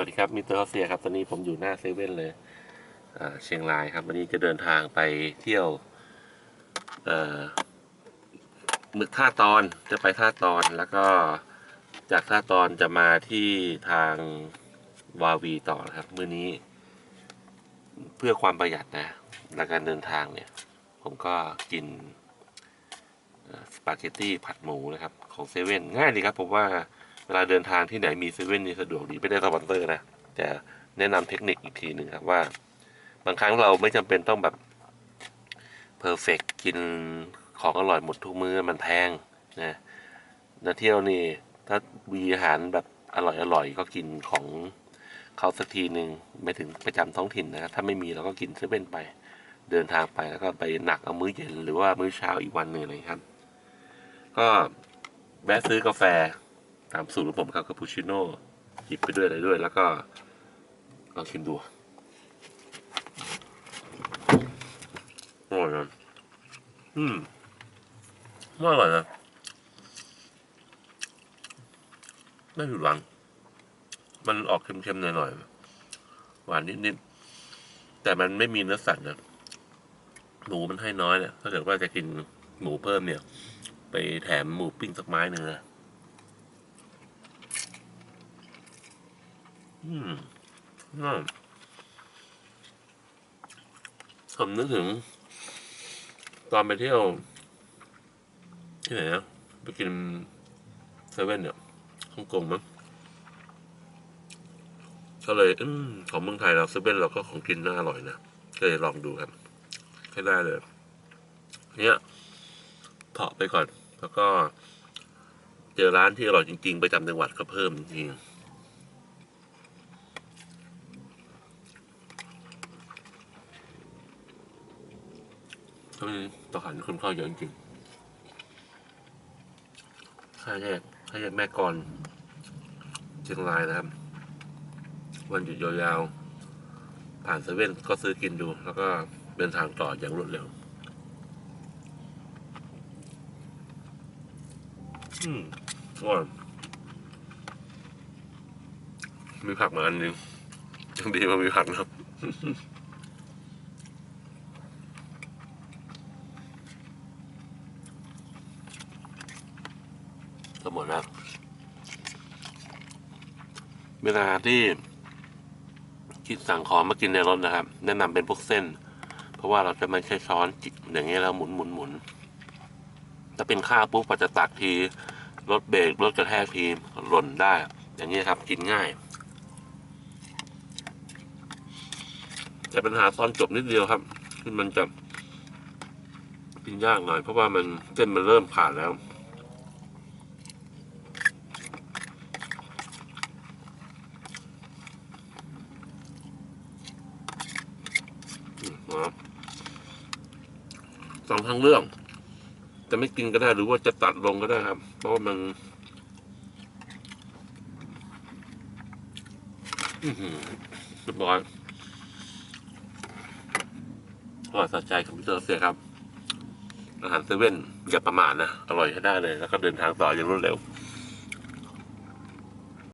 วัสดีครับมิสเตอร์ฮอสเซียครับ ตอนนี้ผมอยู่หน้าเซเว่นเลยเชียงรายครับ วันนี้จะเดินทางไปเที่ยวหมึกท่าตอนจะไปท่าตอนแล้วก็จากท่าตอนจะมาที่ทางวาวีต่อครับมื้อนี้ เพื่อความประหยัดนะในการเดินทางเนี่ย ผมก็กินสปาเกตตี้ผัดหมูนะครับ ของเซเว่นง่ายดีครับผมว่า เวลาเดินทางที่ไหนมีเซเว่นนี่สะดวกดีไม่ได้สปอนเซอร์นะแต่แนะนำเทคนิคอีกทีหนึ่งครับว่า บางครั้งเราไม่จำเป็นต้องแบบเพอร์เฟกกินของอร่อยหมดทุกมื้อมันแพงนะนะเที่ยวนี่ถ้ามีอาหารแบบอร่อยอร่อยก็กินของเขาสักทีหนึ่งไม่ถึงประจำท้องถิ่นนะถ้าไม่มีเราก็กินเซเว่นไป เดินทางไปแล้วก็ไปหนักเอามื้อเย็นหรือว่ามื้อเช้าอีกวันหนึ่งเลยครับ ก็แวะซื้อกาแฟ ตามสูตรของผมครับคาปูชิโน่หยิบไปด้วยอะไรด้วย แล้วก็ลองชิมดูอร่อยนะอืมว่อร่อยนะไม่ผิดหวัง มันออกเค็มๆหน่อยๆ หวานนิดๆ แต่มันไม่มีเนื้อสัตว์นะหมูมันให้น้อยเนี่ย ถ้าเกิดว่าจะกินหมูเพิ่มเนี่ย ไปแถมหมูปิ้งสักไม้หนึ่งนะ อืมน่าผมนึกถึง ตอนไปเที่ยวที่ไหนนะไปกินเซเว่นเนี่ยฮ่องกงมั้งก็เลย อืมของเมืองไทยเราเซเว่นเราก็ของกินน่าอร่อยนะก็เลยลองดูครับใช้ได้เลย เนี่ยเผาะไปก่อน แล้วก็ เจอร้านที่อร่อยจริง ๆ ประจำจังหวัดก็เพิ่มจริง ก็มีต่อหันคนเข้าเยอะจริงๆห้าแยกห้าแยกแม่กลอนเชียงรายนะครับ วันหยุดยาวๆ ผ่านเซเว่นก็ซื้อกินดู แล้วก็เดินทางต่ออย่างรวดเร็วอืมอร่อยมีผักมาอันนึงยังดีว่ามีผักนะครับ มดแล้วเวลาที่คิดสั่งของมากินในรถนะครับ แนะนำเป็นพวกเส้น เพราะว่าเราจะไม่ใช้ช้อนจิกอย่างเงี้ยแล้วหมุนหมุนหมุนถ้าเป็นข้าวปุ๊บพอจะตักทีรถเบรกรถกระแทกทีหล่นได้ อย่างเงี้ครับกินง่าย แต่ปัญหาตอนจบนิดเดียวครับที่มันจะกินยากหน่อยเพราะว่ามันเส้นมันเริ่มขาดแล้ว นะครับ สองทางเรื่อง จะไม่กินก็ได้หรือว่าจะตัดลงก็ได้ครับ เพราะว่ามันอื้อหือเรียบร้อยอร่อยสะใจคอมพิวเตอร์เสียครับ อาหารเซเว่นอย่าประมาทนะ อร่อยให้ได้เลย แล้วก็เดินทางต่ออย่างรวดเร็ว